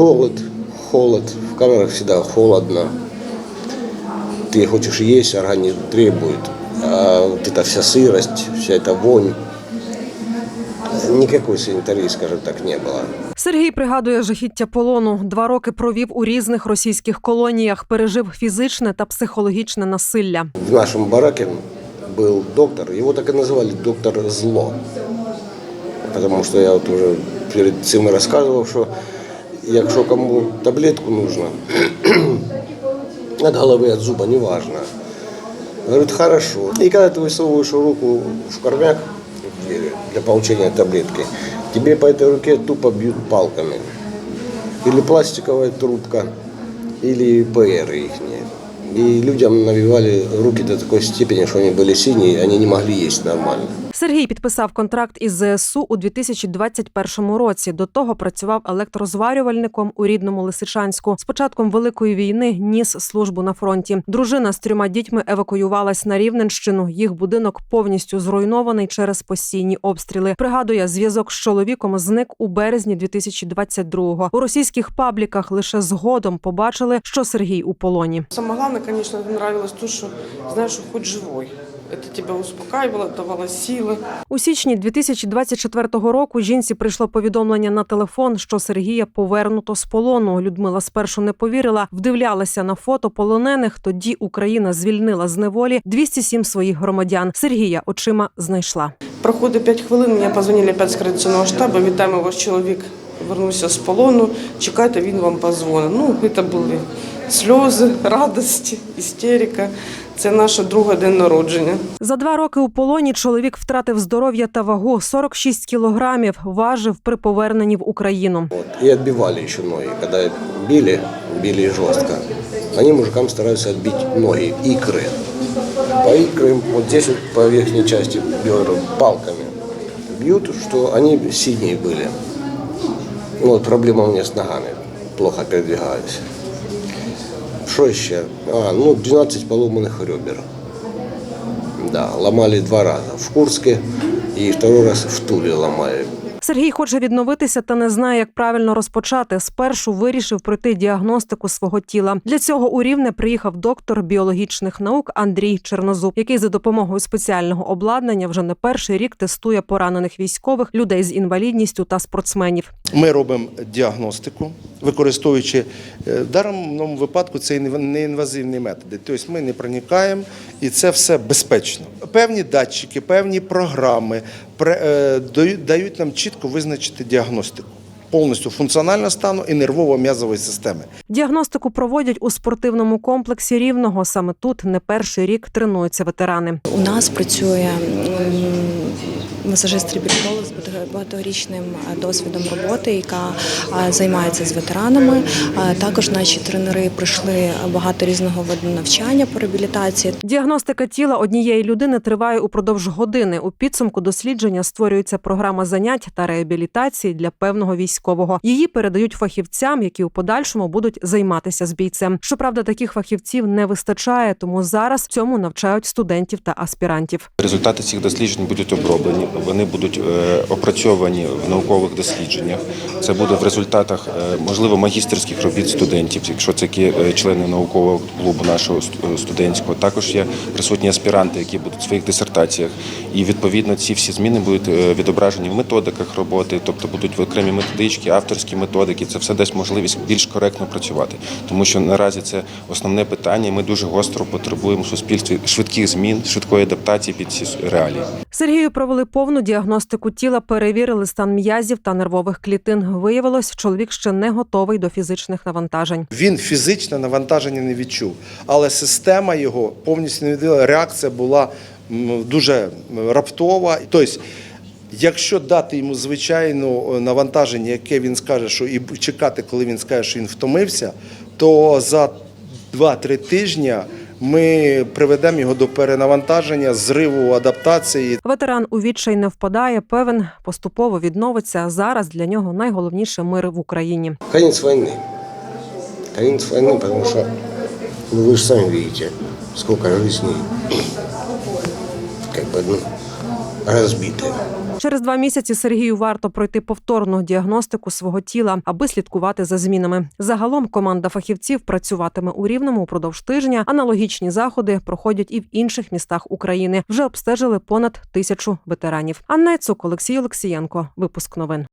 голод, холод. В камерах всегда холодно. Ты хочешь есть, организм требует. А вот эта вся сырость, вся эта вонь. Никакой санитарии, скажем так, не было. Сергій пригадує жахіття полону. Два роки провів у різних російських колоніях, пережив фізичне та психологічне насилля. В нашем бараке был доктор, его так и называли доктор зло. Потому что я вот уже перед цим рассказывал, что якщо кому таблетку нужно, от головы, от зуба, неважно. Говорит, хорошо. И когда ты высовываешь руку в кормяк для получения таблетки, тебе по этой руке тупо бьют палками. Или пластиковая трубка, или ПР их. И людям навивали руки до такой степени, что они были синие, они не могли есть нормально. Сергій підписав контракт із ЗСУ у 2021 році. До того працював електрозварювальником у рідному Лисичанську. З початком великої війни ніс службу на фронті. Дружина з трьома дітьми евакуювалась на Рівненщину. Їх будинок повністю зруйнований через постійні обстріли. Пригадує, зв'язок з чоловіком зник у березні 2022-го. У російських пабліках лише згодом побачили, що Сергій у полоні. Самое главное, конечно, нравилось то, что знаешь, что хоть живой. Это тебя успокаивало, давало силы. У січні 2024 року жінці прийшло повідомлення на телефон, що Сергія повернуто з полону. Людмила спершу не повірила, вдивлялася на фото полонених. Тоді Україна звільнила з неволі 207 своїх громадян. Сергія очима знайшла. Проходить 5 хвилин, мені позвонили опять з координаційного штабу, вітаємо ваш чоловік вернувся з полону, чекайте, він вам позвонить. Ну, це були сльози, радості, істерика. Це наше друге день народження. За два роки у полоні чоловік втратив здоров'я та вагу 46 кілограмів. Важив при поверненні в Україну. Вот. И отбивали еще ноги. Когда били, били жестко. Они мужикам стараются отбить ноги, икры. По икрам, вот здесь вот по верхней части бедра палками бьют, что они синие были. Ну, вот проблема у меня с ногами. Плохо передвигаюсь. Что ще? А, ну, 12 поломанных ребер. Да, ломали два раза. В Курске и второй раз в Туле ломали. Сергій хоче відновитися та не знає, як правильно розпочати. Спершу вирішив пройти діагностику свого тіла. Для цього у рівне приїхав доктор біологічних наук Андрій Чернозуб, який за допомогою спеціального обладнання вже не перший рік тестує поранених військових, людей з інвалідністю та спортсменів. Ми робимо діагностику, використовуючи е, в даному випадку це інв- неінвазивні методи. Тобто ми не проникаємо і це все безпечно. Певні датчики, певні програми дають- дають нам чітко визначити діагностику повністю функціонального стану і нервово-м'язової системи. Діагностику проводять у спортивному комплексі рівного. Саме тут не перший рік тренуються ветерани. У нас працює масажист-реабілітолог з багаторічним е, досвідом роботи, яка е, займається з ветеранами. Е, Також наші тренери пройшли багато різного виду навчання по реабілітації. Діагностика тіла однієї людини триває упродовж години. У підсумку дослідження створюється програма занять та реабілітації для певного військового. Її передають фахівцям, які у подальшому будуть займатися з бійцем. Щоправда, таких фахівців не вистачає, тому зараз цьому навчають студентів та аспірантів. Результати цих досліджень будуть оброблені, вони будуть е, опрацьовані в наукових дослідженнях. Це буде в результатах, е, можливо, магістерських робіт студентів, якщо це які, е, члени наукового клубу нашого студентського. Також є присутні аспіранти, які будуть в своїх дисертаціях. І відповідно ці всі зміни будуть відображені в методиках роботи, тобто будуть окремі методички, авторські методики. Це все дасть можливість більш коректно працювати, тому що наразі це основне питання. і Ми дуже гостро потребуємо в суспільстві швидких змін, швидкої адаптації під ці реалії. Сергію провели повну діагностику тіла, перевірили стан м'язів та нервових клітин. Виявилось, чоловік ще не готовий до фізичних навантажень. Він фізичне навантаження не відчув, але система його повністю не віддала. Реакція була дуже раптова. Тобто, якщо дати йому звичайну е, навантаження, яке він скаже, що і чекати, коли він скаже, що він втомився, то за 2-3 тижні ми приведемо його до перенавантаження, зриву адаптації. Ветеран у відчай не впадає. Певен поступово відновиться. Зараз для нього найголовніше мир в Україні. Конец войны. Конец войны, потому что ну, вы же сами видите, сколько жизней как бы, ну, разбиты. Через два місяці Сергію варто пройти повторну діагностику свого тіла, аби слідкувати за змінами. Загалом команда фахівців працюватиме у рівному упродовж тижня. Аналогічні заходи проходять і в інших містах України. Вже обстежили понад тисячу ветеранів. Анна Цук, Олексій Олексієнко. Випуск новин.